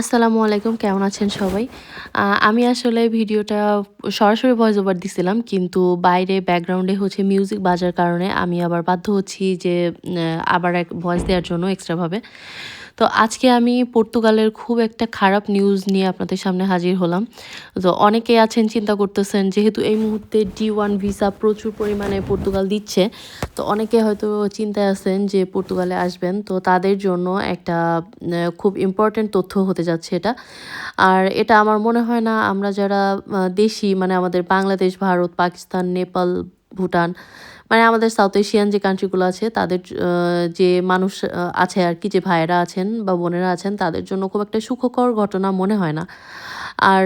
আসসালামু আলাইকুম, কেমন আছেন সবাই? আমি আসলে ভিডিওটা সরাসরি ভয়েস ওভার দিছিলাম, কিন্তু বাইরে ব্যাকগ্রাউন্ডে হচ্ছে মিউজিক বাজার কারণে আমি আবার বাধ্য হচ্ছি যে আবার এক ভয়েস দেওয়ার জন্য এক্সট্রাভাবে তো আজকে আমি পর্তুগালের খুব একটা খারাপ নিউজ নিয়ে আপনাদের সামনে হাজির হলাম। তো অনেকে আছেন, চিন্তা করতেছেন, যেহেতু এই মুহূর্তে ডি ওয়ান ভিসা প্রচুর পরিমাণে পর্তুগাল দিচ্ছে, তো অনেকে হয়তো চিন্তায় আছেন যে পর্তুগালে আসবেন, তো তাদের জন্য একটা খুব ইম্পর্ট্যান্ট তথ্য হতে যাচ্ছে এটা। আর এটা আমার মনে হয় না, আমরা যারা দেশি মানে আমাদের বাংলাদেশ, ভারত, পাকিস্তান, নেপাল, ভুটান মানে আমাদের সাউথ এশিয়ান যে কান্ট্রিগুলো আছে, তাদের যে মানুষ আছে আর কি, যে ভাইয়েরা আছেন বা বোনেরা আছেন, তাদের জন্য খুব একটা সুখকর ঘটনা মনে হয় না। আর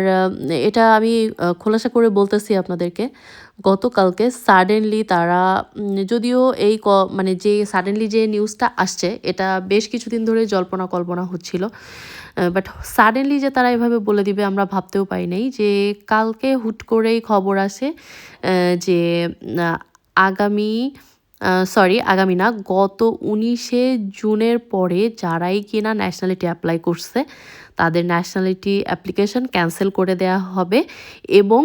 এটা আমি খোলাসা করে বলতেছি আপনাদেরকে, গতকালকে সাডেনলি তারা যদিও এই ক মানে যে সাডেনলি যে নিউজটা আসছে, এটা বেশ কিছুদিন ধরে জল্পনা কল্পনা হচ্ছিল বাট সাডেনলি যে তারা এভাবে বলে দিবে আমরা ভাবতেও পাই নাই যে কালকে হুট করেই খবর আসে যে আগামী সরি আগামী না, গত উনিশে জুনের পরে যারাই কিনা ন্যাশনালিটি অ্যাপ্লাই করছে, তাদের ন্যাশনালিটি অ্যাপ্লিকেশন ক্যান্সেল করে দেওয়া হবে এবং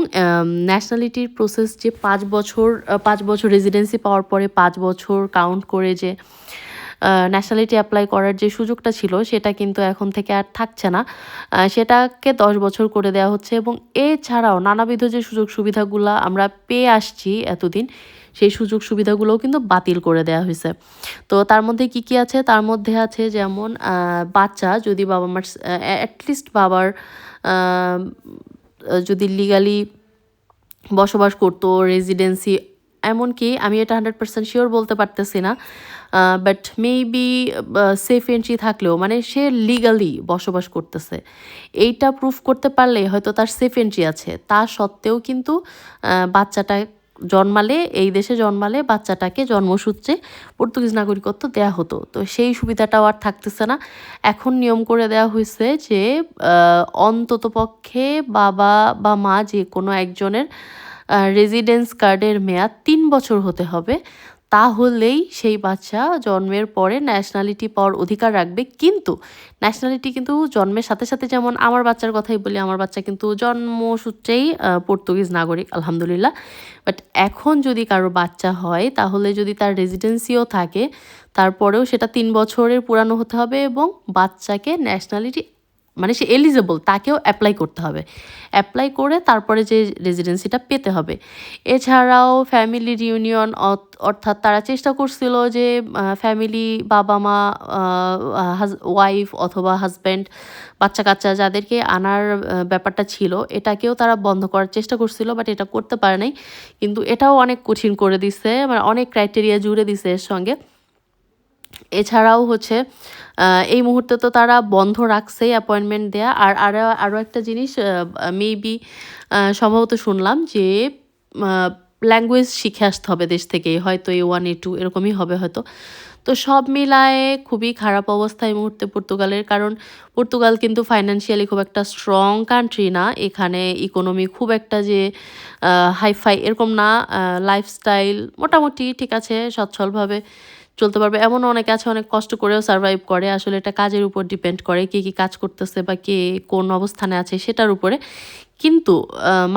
ন্যাশনালিটির প্রসেস যে পাঁচ বছর পাঁচ বছর রেজিডেন্সি পাওয়ার পরে পাঁচ বছর কাউন্ট করে যে ন্যাশনালিটি অ্যাপ্লাই করার যে সুযোগটা ছিল, সেটা কিন্তু এখন থেকে আর থাকছে না। সেটাকে দশ বছর করে দেওয়া হচ্ছে এবং এছাড়াও নানাবিধ যে সুযোগ সুবিধাগুলো আমরা পেয়ে আসছি এতদিন, সেই সুযোগ সুবিধাগুলোও কিন্তু বাতিল করে দেওয়া হয়েছে। তো তার মধ্যে কি কি আছে? তার মধ্যে আছে যেমন বাচ্চা যদি বাবা মার অ্যাটলিস্ট বাবার যদি লিগালি বসবাস করতো রেজিডেন্সি এমনকি আমি এটা হান্ড্রেড পার্সেন্ট শিওর বলতে পারতেছি না বাট মেবি সেফ এন্ট্রি থাকলেও মানে সে লিগালি বসবাস করতেছে। এইটা প্রুফ করতে পারলে হয়তো তার সেফ এন্ট্রি আছে। তা সত্ত্বেও কিন্তু বাচ্চাটা জন্মালে, এই দেশে জন্মালে বাচ্চাটাকে জন্মসূত্রে পর্তুগিজ নাগরিকত্ব দেয়া হতো। তো সেই সুবিধাটাও আর থাকতেছে না। এখন নিয়ম করে দেওয়া হয়েছে যে অন্তত পক্ষে বাবা বা মা যে কোনো একজনের রেজিডেন্স কার্ডের মেয়াদ তিন বছর হতে হবে। তাহলেই সেই বাচ্চা জন্মের পরে ন্যাশনালিটি পাওয়ার অধিকার রাখবে। কিন্তু ন্যাশনালিটি কিন্তু জন্মের সাথে সাথে যেমন আমার বাচ্চার কথাই বলি, আমার বাচ্চা কিন্তু জন্মসূত্রেই পর্তুগিজ নাগরিক, আলহামদুলিল্লাহ। বাট এখন যদি কারও বাচ্চা হয়, তাহলে যদি তার রেজিডেন্সিও থাকে, তারপরেও সেটা তিন বছরের পুরানো হতে হবে এবং বাচ্চাকে ন্যাশনালিটি মানে সে এলিজেবল তাকেও অ্যাপ্লাই করতে হবে। অ্যাপ্লাই করে তারপরে যে রেজিডেন্সিটা পেতে হবে। এছাড়াও ফ্যামিলি রিউনিয়ন অর্থাৎ তারা চেষ্টা করছিল যে ফ্যামিলি বাবা মা ওয়াইফ অথবা হাজব্যান্ড বাচ্চা কাচ্চা যাদেরকে আনার ব্যাপারটা ছিল, এটাকেও তারা বন্ধ করার চেষ্টা করছিল বাট এটা করতে পারে নাই। কিন্তু এটাও অনেক কঠিন করে দিছে মানে অনেক ক্রাইটেরিয়া জুড়ে দিছে এর সঙ্গে। এছাড়াও হচ্ছে এই মুহূর্তে তো তারা বন্ধ রাখছে অ্যাপয়েন্টমেন্ট দেয়া। আর আরও আরও একটা জিনিস মেবি সম্ভবত শুনলাম যে ল্যাঙ্গুয়েজ শিখে আসতে হবে দেশ থেকে হয়তো এ ওয়ান এ টু এরকমই হবে হয়তো। তো সব মিলায়ে খুবই খারাপ অবস্থা এই মুহূর্তে পর্তুগালের, কারণ পর্তুগাল কিন্তু ফাইন্যান্সিয়ালি খুব একটা স্ট্রং কান্ট্রি না। এখানে ইকোনমি খুব একটা যে হাইফাই এরকম না লাইফস্টাইল মোটামুটি ঠিক আছে, সচ্ছলভাবে চলতে পারবে। এমন অনেক আছে, অনেক কষ্ট করেও সার্ভাইভ করে। আসলে এটা কাজের উপর ডিপেন্ড করে কে কি কাজ করতেছে বা কে কোন অবস্থানে আছে সেটার উপরে। কিন্তু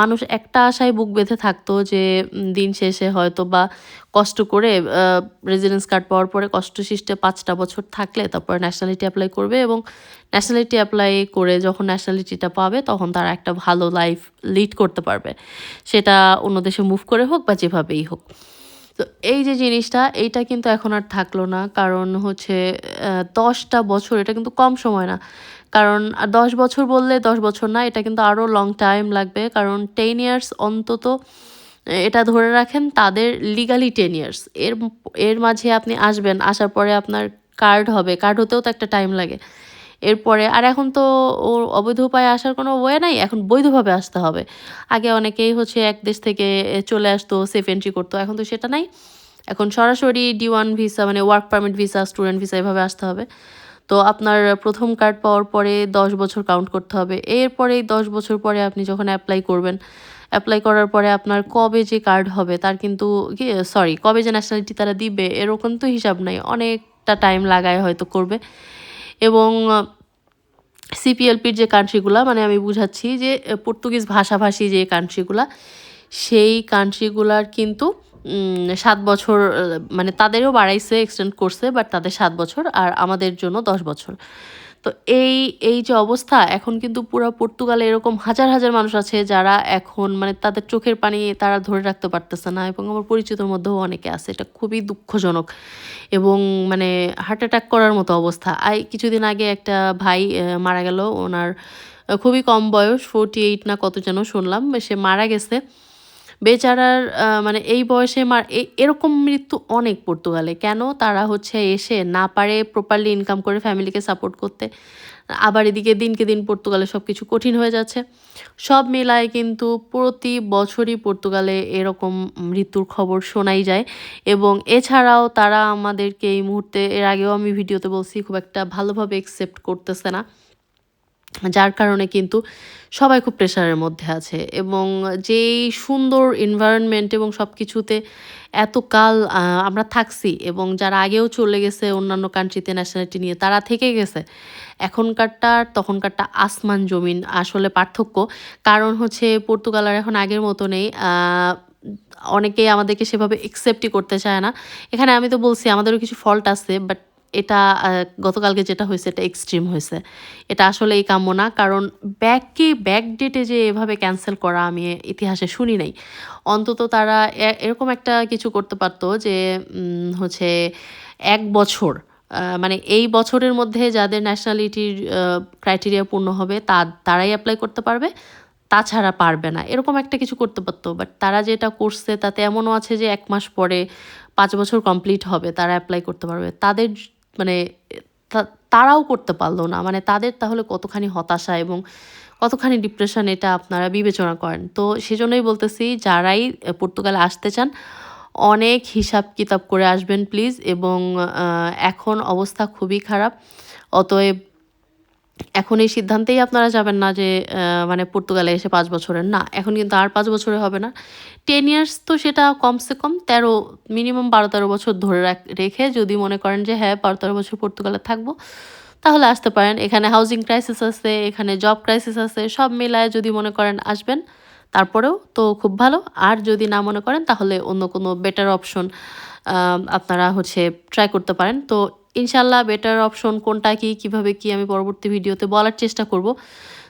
মানুষ একটা আশায় বুক বেঁধে থাকতো যে দিন শেষে হয়তো বা কষ্ট করে রেজিডেন্স কার্ড পাওয়ার পরে কষ্ট সৃষ্টে পাঁচটা বছর থাকলে তারপরে ন্যাশনালিটি অ্যাপ্লাই করবে এবং ন্যাশনালিটি অ্যাপ্লাই করে যখন ন্যাশনালিটিটা পাবে তখন তারা একটা ভালো লাইফ লিড করতে পারবে। সেটা অন্য দেশে মুভ করে হোক বা যেভাবেই হোক। তো এই যে জিনিসটা, এইটা কিন্তু এখন আর থাকল না। কারণ হচ্ছে দশটা বছর, এটা কিন্তু কম সময় না। কারণ দশ বছর বললে দশ বছর না, এটা কিন্তু আরও লং টাইম লাগবে। কারণ টেন ইয়ার্স অন্তত, এটা ধরে রাখেন, তাদের লিগালি টেন ইয়ার্স এর এর মাঝে আপনি আসবেন, আসার পরে আপনার কার্ড হবে। কার্ড হতেও তো একটা টাইম লাগে। এরপরে আর এখন তো ও অবৈধ উপায়ে আসার কোনো ওয়ে নাই, এখন বৈধভাবে আসতে হবে। আগে অনেকেই হচ্ছে এক দেশ থেকে চলে আসতো সেফ এন্ট্রি করতো, এখন তো সেটা নাই। এখন সরাসরি ডি ওয়ান ভিসা মানে work permit visa student visa এভাবে আসতে হবে। তো আপনার প্রথম কার্ড পাওয়ার পরে দশ বছর কাউন্ট করতে হবে। এরপরে দশ বছর পরে আপনি যখন অ্যাপ্লাই করবেন অ্যাপ্লাই করার পরে আপনার কবে যে কার্ড হবে, তার কিন্তু সরি কবে যে ন্যাশনালিটি তারা দিবে, এরকম তো হিসাব নাই। অনেকটা টাইম লাগায় হয়তো করবে। এবং সিপিএলপির যে কান্ট্রিগুলো মানে আমি বুঝাচ্ছি যে পর্তুগিজ ভাষাভাষী যে কান্ট্রিগুলা সেই কান্ট্রিগুলার কিন্তু সাত বছর মানে তাদেরও বাড়াইছে এক্সটেন্ড করছে বাট তাদের সাত বছর, আর আমাদের জন্য দশ বছর। তো এই এই যে অবস্থা, এখন কিন্তু পুরো পর্তুগালে এরকম হাজার হাজার মানুষ আছে যারা এখন মানে তাদের চোখের পানি তারা ধরে রাখতে পারতেছে না এবং আমার পরিচিতর মধ্যেও অনেকে আছে, এটা খুবই দুঃখজনক এবং মানে হার্ট অ্যাটাক করার মতো অবস্থা। আই, কিছুদিন আগে একটা ভাই মারা গেল, ওনার খুবই কম বয়স ফোরটি এইট না কত যেন শুনলাম, সে মারা গেছে। বেচারার মানে এই বয়সে মার এরকম মৃত্যু অনেক পর্তুগালে। কেন? তারা হচ্ছে এসে না পারে প্রপারলি ইনকাম করে ফ্যামিলিকে সাপোর্ট করতে। আবার এদিকে দিনকে দিন পর্তুগালে সব কিছু কঠিন হয়ে যাচ্ছে। সব মিলায় কিন্তু প্রতি বছরই পর্তুগালে এরকম মৃত্যুর খবর শোনাই যায়। এবং এছাড়াও তারা আমাদেরকে এই মুহূর্তে, এর আগেও আমি ভিডিওতে বলছি, খুব একটা ভালোভাবে একসেপ্ট করতেছে না। যার কারণে কিন্তু সবাই খুব প্রেশারের মধ্যে আছে এবং যেই সুন্দর এনভায়রনমেন্ট এবং সব কিছুতে এতকাল আহ, আমরা থাকছি এবং যারা আগেও চলে গেছে অন্যান্য কান্ট্রিতে ন্যাশনালিটি নিয়ে তারা থেকে গেছে এখনকারটা তখনকারটা আসমান জমিন আসলে পার্থক্য। কারণ হচ্ছে পর্তুগাল আর এখন আগের মতো নেই অনেকেই আমাদেরকে সেভাবে একসেপ্টই করতে চায় না। এখানে আমি তো বলছি আমাদেরও কিছু ফল্ট আছে বাট এটা গতকালকে যেটা হয়েছে এটা এক্সট্রিম হয়েছে। এটা আসলে এই কাম্য না, কারণ ব্যাককে ব্যাক ডেটে যে এভাবে ক্যান্সেল করা আমি ইতিহাসে শুনি নাই। অন্তত তারা এরকম একটা কিছু করতে পারতো যে হচ্ছে এক বছর মানে এই বছরের মধ্যে যাদের ন্যাশনালিটির ক্রাইটেরিয়া পূর্ণ হবে, তা, তারাই অ্যাপ্লাই করতে পারবে, তাছাড়া পারবে না। এরকম একটা কিছু করতে পারতো বাট তারা যেটা করছে তাতে এমনও আছে যে এক মাস পরে পাঁচ বছর কমপ্লিট হবে, তারা অ্যাপ্লাই করতে পারবে। তাদের মানে তারাও করতে পারল না। মানে তাদের তাহলে কতখানি হতাশা এবং কতখানি ডিপ্রেশন এটা আপনারা বিবেচনা করেন? তো সেজন্যই বলতেছি, যারাই পর্তুগালে আসতে চান, অনেক হিসাব কিতাব করে আসবেন, প্লিজ। এবং এখন অবস্থা খুবই খারাপ। অতএব এখন এই সিদ্ধান্তেই আপনারা যাবেন না যে মানে পর্তুগালে এসে পাঁচ বছরের। না, এখন কিন্তু আর পাঁচ বছরে হবে না। টেন ইয়ার্স তো সেটা কমসে কম তেরো, মিনিমাম বারো তেরো বছর ধরে রাখ- যদি মনে করেন যে হ্যাঁ বারো তেরো বছর পর্তুগালে থাকব, তাহলে আসতে পারেন। এখানে হাউজিং ক্রাইসিস আছে, এখানে জব ক্রাইসিস আছে, সব মিলায় যদি মনে করেন আসবেন, তারপরেও তো খুব ভালো। আর যদি না মনে করেন, তাহলে অন্য কোনো বেটার অপশন আপনারা হচ্ছে ট্রাই করতে পারেন। তো ইনশাল্লাহ বেটার অপশন কোনটা কি, কীভাবে কি আমি পরবর্তী ভিডিওতে বলার চেষ্টা করব।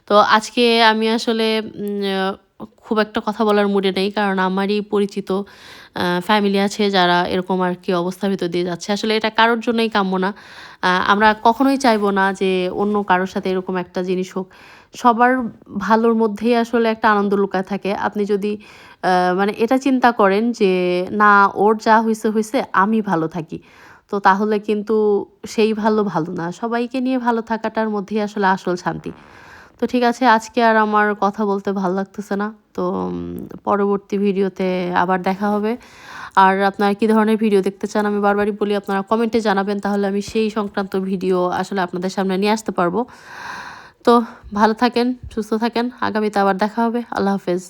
তো আজকে আমি আসলে খুব একটা কথা বলার মুডে নেই কারণ আমারই পরিচিত ফ্যামিলি আছে যারা এরকম আর কি অবস্থার ভিতর দিয়ে যাচ্ছে। আসলে এটা কারোর জন্যই কাম্য না। আমরা কখনোই চাইব না যে অন্য কারোর সাথে এরকম একটা জিনিস হোক। সবার ভালোর মধ্যেই আসলে একটা আনন্দ লুকায় থাকে। আপনি যদি মানে এটা চিন্তা করেন যে না, ওর যা হয়েছে হয়েছে আমি ভালো থাকি। তো তাহলে কিন্তু সেই ভালো ভালো না। সবাইকে নিয়ে ভালো থাকাটার মধ্যেই আসলে আসল শান্তি। তো ঠিক আছে, আজকে আর আমার কথা বলতে ভালো লাগতেছে না। তো পরবর্তী ভিডিওতে আবার দেখা হবে। আর আপনারা কী ধরনের ভিডিও দেখতে চান আমি বারবারই বলি, আপনারা কমেন্টে জানাবেন, তাহলে আমি সেই সংক্রান্ত ভিডিও আসলে আপনাদের সামনে নিয়ে আসতে পারব। তো, ভালো থাকেন, সুস্থ থাকেন, আগামীতে আবার দেখা হবে। আল্লাহ হাফেজ।